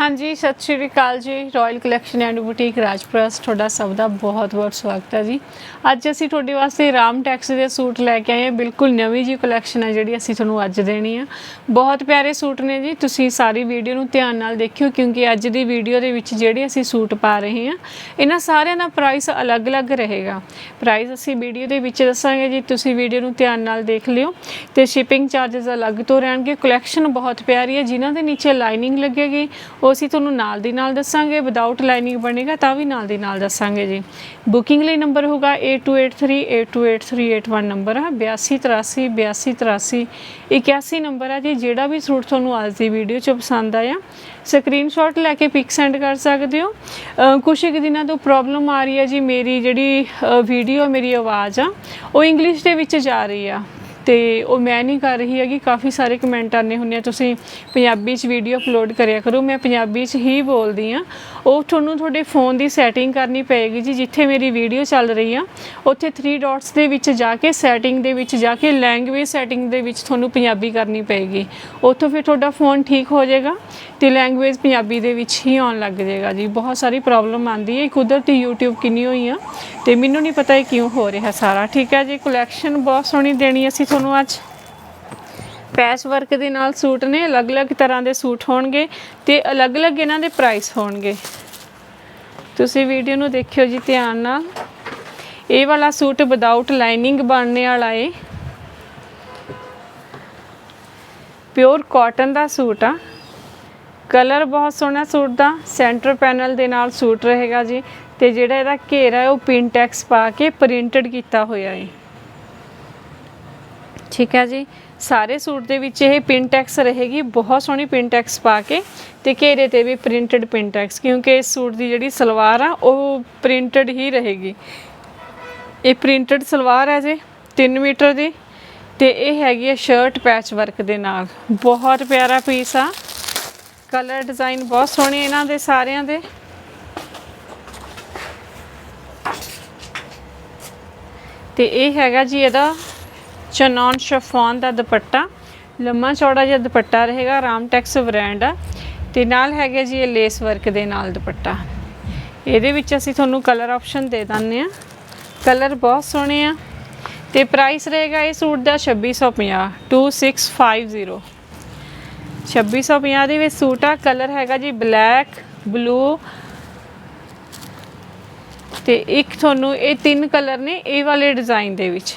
ਹਾਂਜੀ, ਸਤਿ ਸ਼੍ਰੀ ਅਕਾਲ ਜੀ। ਰਾਇਲ ਕਲੈਕਸ਼ਨ ਐਂਡ ਬੁਟੀਕ ਰਾਜਪ੍ਰਸ ਤੁਹਾਡਾ ਸਭ ਦਾ ਬਹੁਤ-ਬਹੁਤ ਸਵਾਗਤ ਹੈ ਜੀ। ਅੱਜ ਅਸੀਂ ਤੁਹਾਡੇ ਵਾਸਤੇ ਰਾਮ ਟੈਕਸ ਦੇ ਸੂਟ ਲੈ ਕੇ ਆਏ ਹਾਂ। ਬਿਲਕੁਲ ਨਵੀਂ ਜੀ ਕਲੈਕਸ਼ਨ ਹੈ ਜਿਹੜੀ ਅਸੀਂ ਤੁਹਾਨੂੰ ਅੱਜ ਦੇਣੀ ਆ। ਬਹੁਤ ਪਿਆਰੇ ਸੂਟ ਨੇ ਜੀ। ਤੁਸੀਂ ਸਾਰੀ ਵੀਡੀਓ ਨੂੰ ਧਿਆਨ ਨਾਲ ਦੇਖਿਓ, ਕਿਉਂਕਿ ਅੱਜ ਦੀ ਵੀਡੀਓ ਦੇ ਵਿੱਚ ਜਿਹੜੇ ਅਸੀਂ ਸੂਟ ਪਾ ਰਹੇ ਹਾਂ, ਇਹਨਾਂ ਸਾਰਿਆਂ ਦਾ ਪ੍ਰਾਈਸ ਅਲੱਗ-ਅਲੱਗ ਰਹੇਗਾ। ਪ੍ਰਾਈਸ ਅਸੀਂ ਵੀਡੀਓ ਦੇ ਵਿੱਚ ਦੱਸਾਂਗੇ ਜੀ। ਤੁਸੀਂ ਵੀਡੀਓ ਨੂੰ ਧਿਆਨ ਨਾਲ ਦੇਖ ਲਿਓ। ਤੇ ਸ਼ਿਪਿੰਗ ਚਾਰजेस ਅਲੱਗ ਤੋਂ ਰਹਿਣਗੇ। ਕਲੈਕਸ਼ਨ ਬਹੁਤ ਪਿਆਰੀ ਹੈ। ਜਿਨ੍ਹਾਂ ਦੇ ਨੀਚੇ ਲਾਈਨਿੰਗ ਲੱਗੇਗੀ ਉਹ ਅਸੀਂ ਤੁਹਾਨੂੰ ਨਾਲ ਦੀ ਨਾਲ ਦੱਸਾਂਗੇ ਵਿਦਆਊਟ ਲਾਈਨਿੰਗ ਬਣੇਗਾ ਤਾਂ ਵੀ ਨਾਲ ਦੀ ਨਾਲ ਦੱਸਾਂਗੇ ਜੀ। ਬੁਕਿੰਗ ਲਈ ਨੰਬਰ ਹੋਗਾ 8283828381 ਨੰਬਰ ਹੈ 8283 8283 81 ਨੰਬਰ ਹੈ ਜੀ। ਜਿਹੜਾ ਵੀ ਸੂਟ ਤੁਹਾਨੂੰ ਅੱਜ ਦੀ ਵੀਡੀਓ 'ਚ ਪਸੰਦ ਆਇਆ ਸਕਰੀਨਸ਼ਾਟ ਲੈ ਕੇ ਪਿਕ ਸੈਂਡ ਕਰ ਸਕਦੇ ਹੋ। ਅ, ਕੁਛ ਇੱਕ ਦਿਨਾਂ ਤੋਂ ਪ੍ਰੋਬਲਮ ਆ ਰਹੀ ਹੈ ਜੀ ਮੇਰੀ ਜਿਹੜੀ ਵੀਡੀਓ ਮੇਰੀ ਆਵਾਜ਼ ਆ ਉਹ ਇੰਗਲਿਸ਼ ਦੇ ਵਿੱਚ ਜਾ ਰਹੀ ਆ। ਤੇ ਉਹ ਮੈਂ ਨਹੀਂ ਕਰ ਰਹੀ ਹੈਗੀ, ਕਾਫੀ ਸਾਰੇ ਕਮੈਂਟ ਆਨੇ ਹੁੰਦੇ ਆ, ਤੁਸੀਂ ਪੰਜਾਬੀ 'ਚ ਵੀਡੀਓ ਅਪਲੋਡ ਕਰਿਆ ਕਰੋ, ਮੈਂ ਪੰਜਾਬੀ 'ਚ ਹੀ ਬੋਲਦੀ ਆ ਉਹ ਤੁਹਾਨੂੰ ਤੁਹਾਡੇ ਫੋਨ ਦੀ ਸੈਟਿੰਗ ਕਰਨੀ ਪਏਗੀ ਜੀ, ਜਿੱਥੇ ਮੇਰੀ ਵੀਡੀਓ ਚੱਲ ਰਹੀ ਆ, ਉੱਥੇ 3 ਡਾਟਸ ਦੇ ਵਿੱਚ ਜਾ ਕੇ ਸੈਟਿੰਗ ਦੇ ਵਿੱਚ ਜਾ ਕੇ ਲੈਂਗੁਏਜ ਸੈਟਿੰਗ ਦੇ ਵਿੱਚ ਤੁਹਾਨੂੰ ਪੰਜਾਬੀ ਕਰਨੀ ਪਏਗੀ। ਉੱਥੋਂ ਫਿਰ ਤੁਹਾਡਾ ਫੋਨ ਠੀਕ ਹੋ ਜਾਏਗਾ। ਤੇ ਲੈਂਗੁਏਜ ਪੰਜਾਬੀ ਦੇ ਵਿੱਚ ਹੀ ਆਉਣ ਲੱਗ ਜਾਏਗਾ ਜੀ। ਬਹੁਤ ਸਾਰੀ ਪ੍ਰੋਬਲਮ ਆਂਦੀ ਹੈ। ਕੁਦਰਤੀ YouTube ਕਿੰਨੀ ਹੋਈ ਆ ਤੇ ਮੈਨੂੰ ਨਹੀਂ ਪਤਾ ਇਹ ਕਿਉਂ ਹੋ ਰਿਹਾ ਸਾਰਾ। ਠੀਕ ਹੈ ਜੀ ਕਲੈਕਸ਼ਨ ਬਹੁਤ ਸੋਹਣੀ ਦੇਣੀ ਅਸੀਂ ਤੁਹਾਨੂੰ ਅੱਜ। ਪੈਸ਼ ਵਰਕ ਦੇ ਨਾਲ ਸੂਟ ਨੇ ਅਲੱਗ-ਅਲੱਗ ਤਰ੍ਹਾਂ ਦੇ ਸੂਟ ਹੋਣਗੇ ਤੇ ਅਲੱਗ-ਅਲੱਗ ਇਹਨਾਂ ਦੇ ਪ੍ਰਾਈਸ ਹੋਣਗੇ। ਤੁਸੀਂ ਵੀਡੀਓ ਨੂੰ ਦੇਖਿਓ ਜੀ ਧਿਆਨ ਨਾਲ। ਇਹ ਵਾਲਾ ਸੂਟ ਵਿਦਆਊਟ ਲਾਈਨਿੰਗ ਬਣਨੇ ਵਾਲਾ ਏ। ਪਿਓਰ ਕਾਟਨ ਦਾ ਸੂਟ ਆ। ਕਲਰ ਬਹੁਤ ਸੋਹਣਾ ਸੂਟ ਦਾ ਸੈਂਟਰ ਪੈਨਲ ਦੇ ਨਾਲ ਸੂਟ ਰਹੇਗਾ ਜੀ। ਤੇ ਜਿਹੜਾ ਇਹਦਾ ਘੇਰਾ ਹੈ ਉਹ ਪਿੰਟੈਕਸ ਪਾ ਕੇ ਪ੍ਰਿੰਟਡ ਕੀਤਾ ਹੋਇਆ ਹੈ ਠੀਕ ਹੈ ਜੀ? ਸਾਰੇ ਸੂਟ ਦੇ ਵਿੱਚ ਇਹ ਪਿੰਟੈਕਸ ਰਹੇਗੀ, ਬਹੁਤ ਸੋਹਣੀ ਪਿੰਟੈਕਸ ਪਾ ਕੇ ਤੇ ਘੇਰੇ ਤੇ ਵੀ ਪ੍ਰਿੰਟਡ ਪਿੰਟੈਕਸ ਕਿਉਂਕਿ ਇਸ ਸੂਟ ਦੀ ਜਿਹੜੀ ਸਲਵਾਰ ਆ, ਉਹ ਪ੍ਰਿੰਟਡ ਹੀ ਰਹੇਗੀ। ਇਹ ਪ੍ਰਿੰਟਡ ਸਲਵਾਰ ਹੈ ਜੀ 3 ਮੀਟਰ ਦੀ ਤੇ ਇਹ ਹੈਗੀ ਹੈ ਸ਼ਰਟ ਪੈਚ ਵਰਕ ਦੇ ਨਾਲ। ਬਹੁਤ ਪਿਆਰਾ ਪੀਸ ਆ। ਕਲਰ ਡਿਜ਼ਾਈਨ ਬਹੁਤ ਸੋਹਣੇ ਇਹਨਾਂ ਦੇ ਸਾਰਿਆਂ ਦੇ। ਤੇ ਇਹ ਹੈਗਾ ਜੀ ਇਹਦਾ ਚਨੌਨ ਸ਼ਫੋਨ ਦਾ ਦੁਪੱਟਾ। ਲੰਮਾ ਚੌੜਾ ਜਿਹਾ ਦੁਪੱਟਾ ਰਹੇਗਾ ਰਾਮਟੈਕਸ ਬ੍ਰਾਂਡ ਆ। ਤੇ ਨਾਲ ਹੈਗਾ ਜੀ ਇਹ ਲੇਸ ਵਰਕ ਦੇ ਨਾਲ ਦੁਪੱਟਾ। ਇਹਦੇ ਵਿੱਚ ਅਸੀਂ ਤੁਹਾਨੂੰ ਕਲਰ ਆਪਸ਼ਨ ਦੇ ਦਿੰਦੇ ਆ ਕਲਰ ਬਹੁਤ ਸੋਹਣੇ ਆ। ਤੇ ਪ੍ਰਾਈਸ ਰਹੇਗਾ ਇਹ ਸੂਟ ਦਾ 2650 2650 2650 ਦੇ ਵਿੱਚ ਸੂਟ ਆ, ਕਲਰ ਹੈਗਾ ਜੀ ਬਲੈਕ, ਬਲੂ। ਤੇ ਇੱਕ ਤੁਹਾਨੂੰ ਇਹ ਤਿੰਨ ਕਲਰ ਨੇ, ਇਹ ਵਾਲੇ ਡਿਜ਼ਾਈਨ ਦੇ ਵਿੱਚ।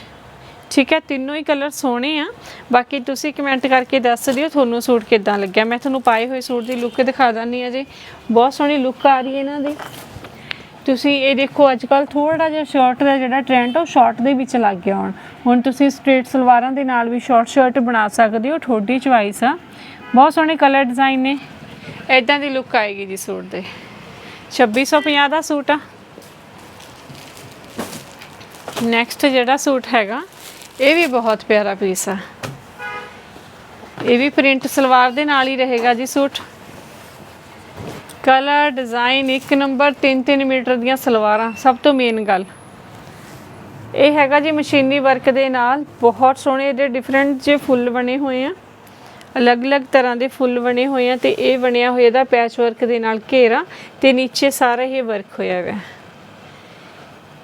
ਠੀਕ ਹੈ, ਤਿੰਨੋਂ ਹੀ ਕਲਰ ਸੋਹਣੇ ਆ। ਬਾਕੀ ਤੁਸੀਂ ਕਮੈਂਟ ਕਰਕੇ ਦੱਸ ਦਿਓ ਤੁਹਾਨੂੰ ਸੂਟ ਕਿੱਦਾਂ ਲੱਗਿਆ। ਮੈਂ ਤੁਹਾਨੂੰ ਪਾਏ ਹੋਏ ਸੂਟ ਦੀ ਲੁੱਕ ਦਿਖਾ ਦਿੰਨੀ ਆ ਜੀ। ਬਹੁਤ ਸੋਹਣੀ ਲੁੱਕ ਆ ਰਹੀ ਹੈ ਇਹਨਾਂ ਦੀ। ਤੁਸੀਂ ਇਹ ਦੇਖੋ ਅੱਜ ਕੱਲ ਥੋੜਾ ਜਿਹਾ ਸ਼ਰਟ ਦਾ ਜਿਹੜਾ ਟ੍ਰੈਂਡ ਉਹ ਸ਼ਾਰਟ ਦੇ ਵਿੱਚ ਲੱਗ ਗਿਆ ਹੁਣ। ਹੁਣ ਤੁਸੀਂ ਸਟ੍ਰੇਟ ਸਲਵਾਰਾਂ ਦੇ ਨਾਲ ਵੀ ਸ਼ਾਰਟ ਸ਼ਰਟ ਬਣਾ ਸਕਦੇ ਹੋ, ਤੁਹਾਡੀ ਚੁਆਇਸ ਆ। ਬਹੁਤ ਸੋਹਣੇ ਕਲਰ ਡਿਜ਼ਾਈਨ ਨੇ। ਇਦਾਂ ਦੀ ਲੁੱਕ ਆਏਗੀ ਜੀ ਸੂਟ ਦੇ। 2650 ਦਾ ਸੂਟ ਆ। ਨੈਕਸਟ ਜਿਹੜਾ ਸੂਟ ਹੈਗਾ, ਇਹ ਵੀ ਬਹੁਤ ਪਿਆਰਾ ਪੀਸ ਆ। ਇਹ ਵੀ ਪ੍ਰਿੰਟ ਸਲਵਾਰ ਦੇ ਨਾਲ ਹੀ ਰਹੇਗਾ ਜੀ ਸੂਟ। ਕਲਰ ਡਿਜ਼ਾਈਨ ਇੱਕ ਨੰਬਰ 3-3 ਮੀਟਰ ਦੀਆਂ ਸਲਵਾਰਾਂ, ਸਭ ਤੋਂ ਮੇਨ ਗੱਲ। ਇਹ ਹੈਗਾ ਜੀ ਮਸ਼ੀਨੀ ਵਰਕ ਦੇ ਨਾਲ, ਬਹੁਤ ਸੋਹਣੇ ਇਹਦੇ ਡਿਫਰੈਂਟ ਜੇ ਫੁੱਲ ਬਣੇ ਹੋਏ ਆ। ਅਲੱਗ-ਅਲੱਗ ਤਰ੍ਹਾਂ ਦੇ ਫੁੱਲ ਬਣੇ ਹੋਏ ਆ ਤੇ ਇਹ ਬਣਿਆ ਹੋਇਆ ਇਹਦਾ ਪੈਚ ਵਰਕ ਦੇ ਨਾਲ ਘੇਰਾ ਤੇ ਨੀਚੇ ਸਾਰਾ ਇਹ ਵਰਕ ਹੋਇਆ ਹੋਇਆ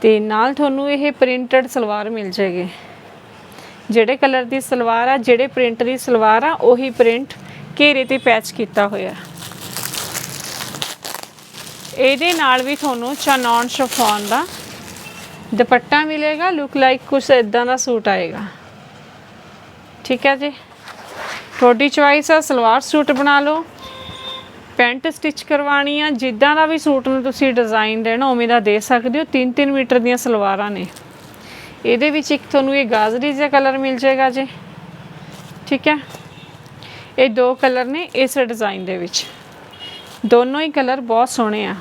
ਤੇ ਨਾਲ ਤੁਹਾਨੂੰ ਇਹ ਪ੍ਰਿੰਟਡ ਸਲਵਾਰ ਮਿਲ ਜਾਏਗੀ। ਜਿਹੜੇ ਕਲਰ ਦੀ ਸਲਵਾਰ ਆ, ਜਿਹੜੇ ਪ੍ਰਿੰਟ ਦੀ ਸਲਵਾਰ ਆ, ਉਹੀ ਪ੍ਰਿੰਟ ਘੇਰੇ ਤੇ ਪੈਚ ਕੀਤਾ ਹੋਇਆ। ਇਹਦੇ ਨਾਲ ਵੀ ਤੁਹਾਨੂੰ ਚਨੌਨ ਸ਼ਫੋਨ ਦਾ ਦੁਪੱਟਾ ਮਿਲੇਗਾ ਲੁੱਕ ਲਾਈਕ ਕੁਛ ਇਦਾਂ ਦਾ ਸੂਟ ਆਏਗਾ। ਠੀਕ ਹੈ ਜੀ? ਤੁਹਾਡੀ ਚੁਆਇਸ ਆ, ਸਲਵਾਰ ਸੂਟ ਬਣਾ ਲਓ, ਪੈਂਟ ਸਟਿਚ ਕਰਵਾਣੀ ਆ, ਜਿੱਦਾਂ ਦਾ ਵੀ ਸੂਟ ਨੂੰ ਤੁਸੀਂ ਡਿਜ਼ਾਈਨ ਦੇਣਾ, ਉਵੇਂ ਦਾ ਦੇ ਸਕਦੇ ਹੋ। 3-3 ਮੀਟਰ ਦੀਆਂ ਸਲਵਾਰਾਂ ਨੇ। ਇਹਦੇ ਵਿੱਚ ਇੱਕ ਤੁਹਾਨੂੰ ਇਹ ਗਾਜ਼ਰੀ ਜਿਹਾ ਕਲਰ ਮਿਲ ਜਾਏਗਾ ਜੀ। ਠੀਕ ਹੈ? ਇਹ ਦੋ ਕਲਰ ਨੇ ਇਸ ਡਿਜ਼ਾਈਨ ਦੇ ਵਿੱਚ। ਦੋਨੋਂ ਹੀ ਕਲਰ ਬਹੁਤ ਸੋਹਣੇ ਆ।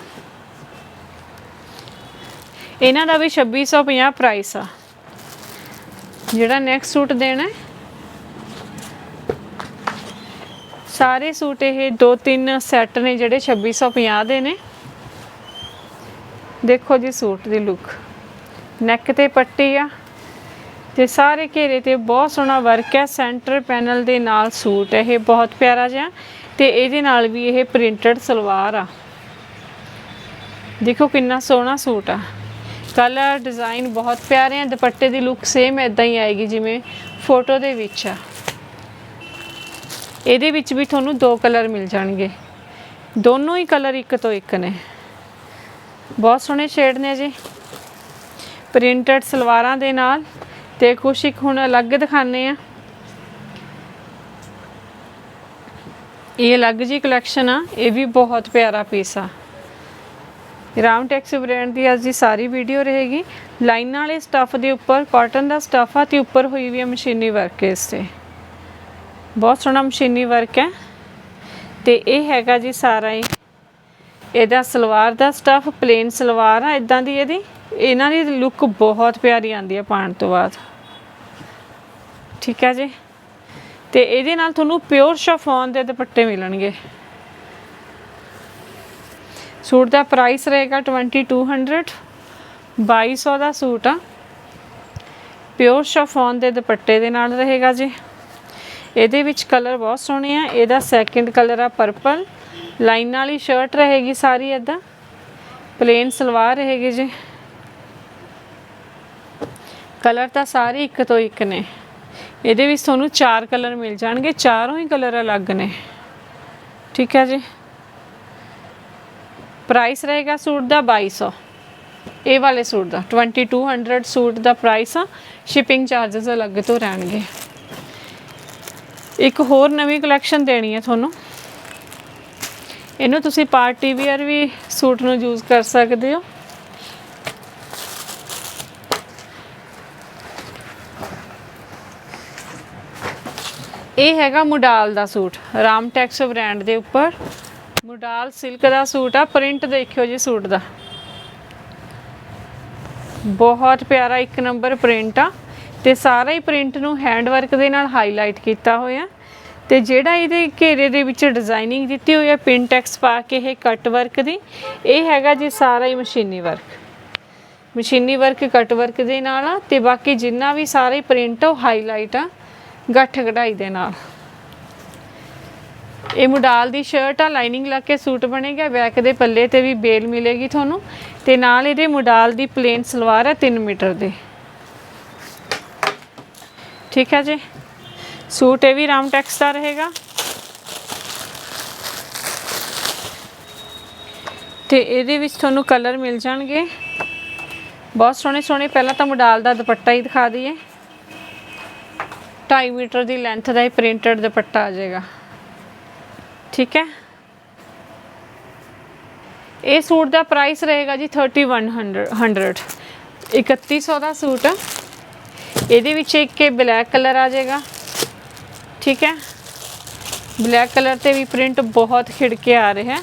ਇਹਨਾਂ ਦਾ ਵੀ 2650 ਪ੍ਰਾਈਸ ਆ। ਜਿਹੜਾ ਨੈਕਸਟ ਸੂਟ ਦੇਣਾ ਸਾਰੇ ਸੂਟ ਇਹ ਦੋ ਤਿੰਨ ਸੈੱਟ ਨੇ ਜਿਹੜੇ 2650 ਦੇ ਨੇ। ਦੇਖੋ ਜੀ ਸੂਟ ਦੀ ਲੁੱਕ ਨੈਕ ਤੇ ਪੱਟੀ ਆ। ਤੇ ਸਾਰੇ ਘੇਰੇ ਤੇ ਬਹੁਤ ਸੋਹਣਾ ਵਰਕ ਹੈ। ਸੈਂਟਰ ਪੈਨਲ ਦੇ ਨਾਲ ਸੂਟ ਹੈ। ਇਹ ਬਹੁਤ ਪਿਆਰਾ ਜਿਹਾ। ਤੇ ਇਹਦੇ ਨਾਲ ਵੀ ਇਹ ਪ੍ਰਿੰਟਡ ਸਲਵਾਰ ਆ। ਦੇਖੋ ਕਿੰਨਾ ਸੋਹਣਾ ਸੂਟ ਆ। ਕਲਰ ਡਿਜ਼ਾਈਨ ਬਹੁਤ ਪਿਆਰੇ ਆ, ਦੁਪੱਟੇ ਦੀ ਲੁੱਕ ਸੇਮ ਐਦਾਂ ਹੀ ਆਏਗੀ ਜਿਵੇਂ ਫੋਟੋ ਦੇ ਵਿੱਚ ਆ। ਇਹਦੇ ਵਿੱਚ ਵੀ ਤੁਹਾਨੂੰ ਦੋ ਕਲਰ ਮਿਲ ਜਾਣਗੇ। ਦੋਨੋਂ ਹੀ ਕਲਰ ਇੱਕ ਤੋਂ ਇੱਕ ਨੇ। ਬਹੁਤ ਸੋਹਣੇ ਸ਼ੇਡ ਨੇ ਜੀ। ਪ੍ਰਿੰਟਡ ਸਲਵਾਰਾਂ ਦੇ ਨਾਲ ਤੇ ਕੁਛ ਇੱਕ ਹੁਣ ਅਲੱਗ ਦਿਖਾਣੇ ਆ। ਇਹ ਅਲੱਗ ਜੀ ਕਲੈਕਸ਼ਨ ਆ, ਇਹ ਵੀ ਬਹੁਤ ਪਿਆਰਾ ਪੀਸ ਆ। ਰਾਮ ਟੈਕਸ ਬ੍ਰਾਂਡ ਦੀ ਅੱਜ ਦੀ ਸਾਰੀ ਵੀਡੀਓ ਰਹੇਗੀ। ਲਾਈਨਾਂ ਵਾਲੇ ਸਟੱਫ ਦੇ ਉੱਪਰ ਕਾਟਨ ਦਾ ਸਟੱਫ ਆ ਤੇ ਉੱਪਰ ਹੋਈ ਵੀ ਹੈ ਮਸ਼ੀਨੀ ਵਰਕ ਇਸ ਤੇ। ਬਹੁਤ ਸੋਹਣਾ ਮਸ਼ੀਨੀ ਵਰਕ ਹੈ ਤੇ ਇਹ ਹੈਗਾ ਜੀ ਸਾਰਾ ਹੀ ਇਹਦਾ ਸਲਵਾਰ ਦਾ ਸਟੱਫ ਪਲੇਨ ਸਲਵਾਰ ਆ ਇਦਾਂ ਦੀ ਇਹਦੀ। ਇਹਨਾਂ ਦੀ ਲੁੱਕ ਬਹੁਤ ਪਿਆਰੀ ਆਂਦੀ ਹੈ ਪਾਣ ਤੋਂ ਬਾਅਦ। ਠੀਕ ਹੈ ਜੀ? ਤੇ ਇਹਦੇ ਨਾਲ ਤੁਹਾਨੂੰ ਪਿਓਰ ਸ਼ਫੋਨ ਦੇ ਦੁਪੱਟੇ ਮਿਲਣਗੇ। ਸੂਟ ਦਾ ਪ੍ਰਾਈਸ ਰਹੇਗਾ 2200 2200 ਦਾ ਸੂਟ ਆ। ਪਿਓਰ ਸ਼ਫੋਨ ਦੇ ਦੁਪੱਟੇ ਦੇ ਨਾਲ ਰਹੇਗਾ ਜੀ। ਇਹਦੇ ਵਿੱਚ ਕਲਰ ਬਹੁਤ ਸੋਹਣੇ ਆ। ਇਹਦਾ ਸੈਕਿੰਡ ਕਲਰ ਆ ਪਰਪਲ ਲਾਈਨ ਵਾਲੀ ਸ਼ਰਟ ਰਹੇਗੀ ਸਾਰੀ ਇਦਾਂ ਪਲੇਨ ਸਲਵਾਰ ਰਹੇਗੀ ਜੀ। ਕਲਰ ਤਾਂ ਸਾਰੇ ਇੱਕ ਤੋਂ ਇੱਕ ਨੇ। ਇਹਦੇ ਵਿੱਚ ਤੁਹਾਨੂੰ ਚਾਰ ਕਲਰ ਮਿਲ ਜਾਣਗੇ। ਚਾਰੋਂ ਹੀ ਕਲਰ ਅਲੱਗ ਨੇ। ਠੀਕ ਹੈ ਜੀ। ਪ੍ਰਾਈਸ ਰਹੇਗਾ ਸੂਟ ਦਾ 2200 ਇਹ ਵਾਲੇ ਸੂਟ ਦਾ 2200 ਸੂਟ ਦਾ ਪ੍ਰਾਈਸ ਆ। ਸ਼ਿਪਿੰਗ ਚਾਰजेस ਅਲੱਗ ਤੋਂ ਰਹਿਣਗੇ। ਇੱਕ ਹੋਰ ਨਵੀਂ ਕਲੈਕਸ਼ਨ ਦੇਣੀ ਹੈ ਤੁਹਾਨੂੰ। ਇਹਨੂੰ ਤੁਸੀਂ ਪਾਰਟੀ ਵੀਅਰ ਵੀ ਸੂਟ ਨੂੰ ਯੂਜ਼ ਕਰ ਸਕਦੇ ਹੋ। ਇਹ ਹੈਗਾ ਮੁਡਾਲ ਦਾ ਸੂਟ, ਰਾਮ ਟੈਕਸ ਬ੍ਰਾਂਡ ਦੇ ਉੱਪਰ। ਮੁਡਾਲ ਸਿਲਕ ਦਾ ਸੂਟ ਆ, ਪ੍ਰਿੰਟ ਦੇਖਿਓ ਜੀ ਸੂਟ ਦਾ। ਬਹੁਤ ਪਿਆਰਾ ਇੱਕ ਨੰਬਰ ਪ੍ਰਿੰਟ ਆ ਤੇ ਸਾਰਾ ਹੀ ਪ੍ਰਿੰਟ ਨੂੰ ਹੈਂਡ ਵਰਕ ਦੇ ਨਾਲ ਹਾਈਲਾਈਟ ਕੀਤਾ ਹੋਇਆ। ਤੇ ਜਿਹੜਾ ਇਹਦੇ ਘੇਰੇ ਦੇ ਵਿੱਚ ਡਿਜ਼ਾਈਨਿੰਗ ਦਿੱਤੀ ਹੋਈ ਹੈ ਪਿਨ ਟੈਕਸ ਪਾ ਕੇ ਇਹ ਕੱਟ ਵਰਕ ਦੀ, ਇਹ ਹੈਗਾ ਜੀ ਸਾਰਾ ਹੀ ਮਸ਼ੀਨੀ ਵਰਕ ਮਸ਼ੀਨੀ ਵਰਕ ਕੱਟ ਵਰਕ ਦੇ ਨਾਲ ਆ ਤੇ ਬਾਕੀ ਜਿੰਨਾ ਵੀ ਸਾਰੇ ਪ੍ਰਿੰਟ ਉਹ ਹਾਈਲਾਈਟ ਆ। ਗੱਠ ਕਢਾਈ ਦੇ ਨਾਲ। ਇਹ ਮੁਡਾਲ ਦੀ ਸ਼ਰਟ ਆ ਲਾਈਨਿੰਗ ਲਾ ਕੇ ਸੂਟ ਬਣੇਗਾ, ਬੈਕ ਦੇ ਪੱਲੇ ਤੇ ਵੀ ਬੇਲ ਮਿਲੇਗੀ ਤੁਹਾਨੂੰ ਤੇ ਨਾਲ ਇਹਦੇ ਮੁਡਾਲ ਦੀ ਪਲੇਨ ਸਲਵਾਰ ਹੈ 3 ਮੀਟਰ ਦੇ। ਠੀਕ ਹੈ ਜੀ? ਸੂਟ ਇਹ ਵੀ ਰਾਮ ਟੈਕਸ ਦਾ ਰਹੇਗਾ। ਤੇ ਇਹਦੇ ਵਿੱਚ ਤੁਹਾਨੂੰ ਕਲਰ ਮਿਲ ਜਾਣਗੇ। ਬਹੁਤ ਸੋਹਣੇ ਸੋਹਣੇ ਪਹਿਲਾਂ ਤਾਂ ਮੁਡਾਲ ਦਾ ਦੁਪੱਟਾ ਹੀ ਦਿਖਾ ਦਈਏ। 2.5 ਮੀਟਰ ਦੀ ਲੈਂਥ ਦਾ ਇਹ ਪ੍ਰਿੰਟਡ ਦੁਪੱਟਾ ਆ ਜਾਏਗਾ। ਠੀਕ ਹੈ? ਇਹ ਸੂਟ ਦਾ ਪ੍ਰਾਈਸ ਰਹੇਗਾ ਜੀ 3100 3100 ਦਾ ਸੂਟ ਇਹਦੇ ਵਿੱਚ ਇੱਕ ਇਹ ਬਲੈਕ ਕਲਰ ਆ ਜਾਏਗਾ। ਠੀਕ ਹੈ? ਬਲੈਕ ਕਲਰ ਤੇ ਵੀ ਪ੍ਰਿੰਟ ਬਹੁਤ ਖਿੜ ਕੇ ਆ ਰਿਹਾ ਹੈ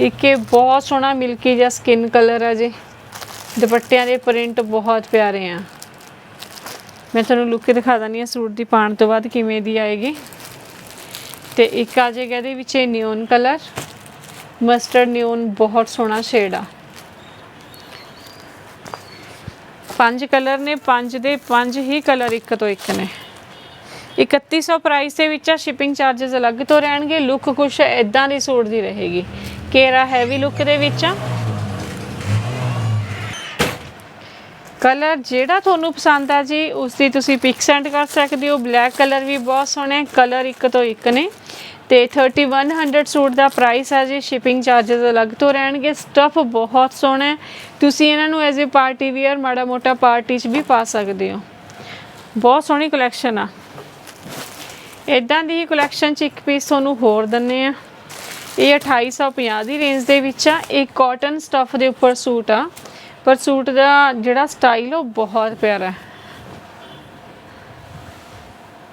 ਇੱਕ ਇਹ ਬਹੁਤ ਸੋਹਣਾ ਮਿਲਕੀ ਜਿਹਾ ਸਕਿਨ ਕਲਰ ਹੈ ਜੀ। ਦੁਪੱਟਿਆਂ ਦੇ ਪ੍ਰਿੰਟ ਬਹੁਤ ਪਿਆਰੇ ਆ। ਮੈਂ ਤੁਹਾਨੂੰ ਲੁੱਕ ਦਿਖਾ ਦਨੀ ਆ ਸੂਟ ਦੀ ਪਾਣ ਤੋਂ ਬਾਅਦ ਕਿਵੇਂ ਦੀ ਆਏਗੀ। ਤੇ ਇੱਕ ਆ ਜਾਏਗਾ ਇਹਦੇ ਵਿੱਚ ਇਹ ਨਿਓਨ ਕਲਰ ਮਸਟਰਡ ਨਿਓਨ ਬਹੁਤ ਸੋਹਣਾ ਸ਼ੇਡ ਆ। ਪੰਜ ਕਲਰ ਨੇ, ਪੰਜ ਦੇ ਪੰਜ ਹੀ ਕਲਰ ਇੱਕ ਤੋਂ ਇੱਕ ਨੇ। 3100 ਪ੍ਰਾਈਸ ਦੇ ਵਿੱਚ ਆ ਸ਼ਿਪਿੰਗ ਚਾਰजेस ਅਲੱਗ ਤੋਂ ਰਹਿਣਗੇ। ਲੁੱਕ ਕੁਛ ਇਦਾਂ ਦੀ ਸੂਟ ਦੀ ਰਹੇਗੀ। ਕੇਰਾ ਹੈਵੀ ਲੁੱਕ ਦੇ ਵਿੱਚ ਆ। ਕਲਰ ਜਿਹੜਾ ਤੁਹਾਨੂੰ ਪਸੰਦ ਆ ਜੀ ਉਸ ਦੀ ਤੁਸੀਂ ਪਿਕ ਸੈਂਡ ਕਰ ਸਕਦੇ ਹੋ। ਬਲੈਕ ਕਲਰ ਵੀ ਬਹੁਤ ਸੋਹਣੇ ਕਲਰ ਇੱਕ ਤੋਂ ਇੱਕ ਨੇ। ਤੇ 3100 ਸੂਟ ਦਾ ਪ੍ਰਾਈਸ ਆ ਜੀ ਸ਼ਿਪਿੰਗ ਚਾਰजेस ਅਲੱਗ ਤੋਂ ਰਹਿਣਗੇ ਸਟਫ ਬਹੁਤ ਸੋਹਣਾ ਤੁਸੀਂ ਇਹਨਾਂ ਨੂੰ ਐਜ਼ ਅ ਪਾਰਟੀ ਵੇਅਰ ਮਾੜਾ ਮੋਟਾ ਪਾਰਟੀ 'ਚ ਵੀ ਪਾ ਸਕਦੇ ਹੋ। ਬਹੁਤ ਸੋਹਣੀ ਕਲੈਕਸ਼ਨ ਆ। ਇਦਾਂ ਦੀ ਹੀ ਕਲੈਕਸ਼ਨ 'ਚ ਇੱਕ ਪੀਸ ਤੁਹਾਨੂੰ ਹੋਰ ਦਿੰਨੇ ਆ। ਇਹ 2850 ਦੀ ਰੇਂਜ ਦੇ ਵਿੱਚ ਆ। ਇਹ ਕਾਟਨ ਸਟਫ ਦੇ ਉੱਪਰ ਸੂਟ ਆ। ਪਰ ਸੂਟ ਦਾ ਜਿਹੜਾ ਸਟਾਈਲ ਉਹ ਬਹੁਤ ਪਿਆਰਾ ਹੈ।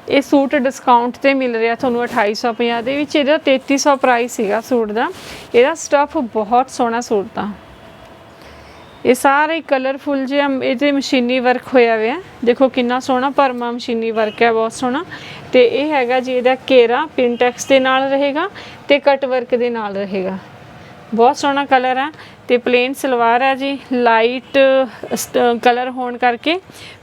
ਇਹ ਸੂਟ ਡਿਸਕਾਊਂਟ ਤੇ ਮਿਲ ਰਿਹਾ ਤੁਹਾਨੂੰ 2850 ਦੇ ਵਿੱਚ। ਇਹਦਾ 3300 ਪ੍ਰਾਈਸ ਸੀਗਾ ਸੂਟ ਦਾ। ਇਹਦਾ ਸਟਫ ਬਹੁਤ ਸੋਹਣਾ ਸੂਟ ਦਾ ਇਹ ਸਾਰੇ ਕਲਰਫੁਲ ਜਿਹਾ ਇਹਦੇ ਮਸ਼ੀਨੀ ਵਰਕ ਹੋਇਆ ਹੋਇਆ। ਦੇਖੋ ਕਿੰਨਾ ਸੋਹਣਾ ਪਰਮਾ ਮਸ਼ੀਨੀ ਵਰਕ ਹੈ, ਬਹੁਤ ਸੋਹਣਾ। ਤੇ ਇਹ ਹੈਗਾ ਜੀ, ਇਹਦਾ ਘੇਰਾ ਪਿੰਟੈਕਸ ਦੇ ਨਾਲ ਰਹੇਗਾ ਤੇ ਕਟ ਵਰਕ ਦੇ ਨਾਲ ਰਹੇਗਾ। ਬਹੁਤ ਸੋਹਣਾ ਕਲਰ ਹੈ ਤੇ ਪਲੇਨ ਸਲਵਾਰ ਆ ਜੀ ਲਾਈਟ ਕਲਰ ਹੋਣ ਕਰਕੇ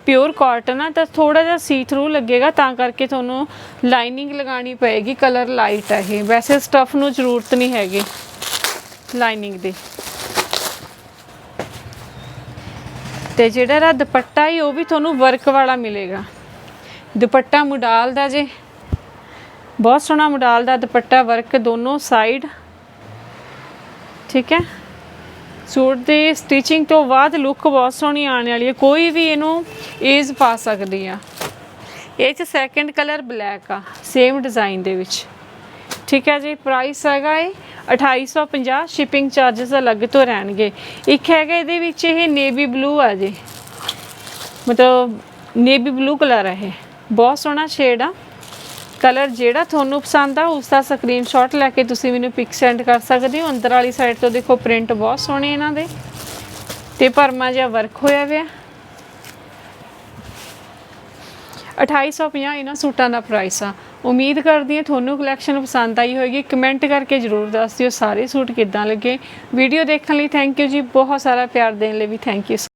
ਪਿਓਰ ਕਾਟਨ ਆ, ਤਾਂ ਥੋੜਾ ਜਿਹਾ ਸੀ ਥਰੂ ਲੱਗੇਗਾ, ਤਾਂ ਕਰਕੇ ਤੁਹਾਨੂੰ ਲਾਈਨਿੰਗ ਲਗਾਉਣੀ ਪਏਗੀ ਕਲਰ ਲਾਈਟ ਆ ਇਹ। ਵੈਸੇ ਸਟਫ ਨੂੰ ਜ਼ਰੂਰਤ ਨਹੀਂ ਹੈਗੀ ਲਾਈਨਿੰਗ ਦੀ। ਤੇ ਜਿਹੜਾ ਇਹਦਾ ਦੁਪੱਟਾ ਹੀ ਉਹ ਵੀ ਤੁਹਾਨੂੰ ਵਰਕ ਵਾਲਾ ਮਿਲੇਗਾ। ਦੁਪੱਟਾ ਮੁਡਾਲ ਦਾ ਜੇ। ਬਹੁਤ ਸੋਹਣਾ ਮੁਡਾਲ ਦਾ ਦੁਪੱਟਾ ਵਰਕ ਦੋਨੋਂ ਸਾਈਡ ਠੀਕ ਹੈ? ਸੂਟ ਦੀ ਸਟਿਚਿੰਗ ਤੋਂ ਬਾਅਦ ਲੁੱਕ ਬਹੁਤ ਸੋਹਣੀ ਆਉਣ ਵਾਲੀ ਹੈ। ਕੋਈ ਵੀ ਇਹਨੂੰ ਏਜ ਪਾ ਸਕਦੀ ਆ। ਇਹ ਚ ਸੈਕੰਡ ਕਲਰ ਬਲੈਕ ਆ ਸੇਮ ਡਿਜ਼ਾਈਨ ਦੇ ਵਿੱਚ। ਠੀਕ ਹੈ ਜੀ ਪ੍ਰਾਈਸ ਹੈਗਾ ਇਹ 2850 ਸ਼ਿਪਿੰਗ ਚਾਰजेस ਅਲੱਗ ਤੋਂ ਰਹਿਣਗੇ। ਇੱਕ ਹੈਗਾ ਇਹਦੇ ਵਿੱਚ ਇਹ ਨੇਵੀ ਬਲੂ ਆ ਜੀ। ਮਤਲਬ ਨੇਵੀ ਬਲੂ ਕਲਰ ਹੈ ਇਹ। ਬਹੁਤ ਸੋਹਣਾ ਸ਼ੇਡ ਆ। ਕਲਰ ਜਿਹੜਾ ਤੁਹਾਨੂੰ ਪਸੰਦ ਆ ਉਸ ਦਾ ਸਕਰੀਨਸ਼ਾਟ ਲੈ ਕੇ ਤੁਸੀਂ ਮੈਨੂੰ ਪਿਕ ਸੈਂਡ ਕਰ ਸਕਦੇ ਹੋ। ਅੰਦਰ ਵਾਲੀ ਸਾਈਡ ਤੋਂ ਦੇਖੋ ਪ੍ਰਿੰਟ ਬਹੁਤ ਸੋਹਣੇ ਇਹਨਾਂ ਦੇ। ਤੇ ਪਰਮਾ ਜਿਹਾ ਵਰਕ ਹੋਇਆ ਹੋਇਆ 2850 ਇਹਨਾਂ ਸੂਟਾਂ ਦਾ ਪ੍ਰਾਈਸ ਆ। ਉਮੀਦ ਕਰਦੀ ਹਾਂ ਤੁਹਾਨੂੰ ਕਲੈਕਸ਼ਨ ਪਸੰਦ ਆਈ ਹੋਵੇਗੀ ਕਮੈਂਟ ਕਰਕੇ ਜਰੂਰ ਦੱਸ ਦਿਓ ਸਾਰੇ ਸੂਟ ਕਿੱਦਾਂ ਲੱਗੇ। ਵੀਡੀਓ ਦੇਖਣ ਲਈ ਥੈਂਕ ਯੂ ਜੀ। ਬਹੁਤ ਸਾਰਾ ਪਿਆਰ ਦੇਣ ਲਈ ਵੀ ਥੈਂਕ ਯੂ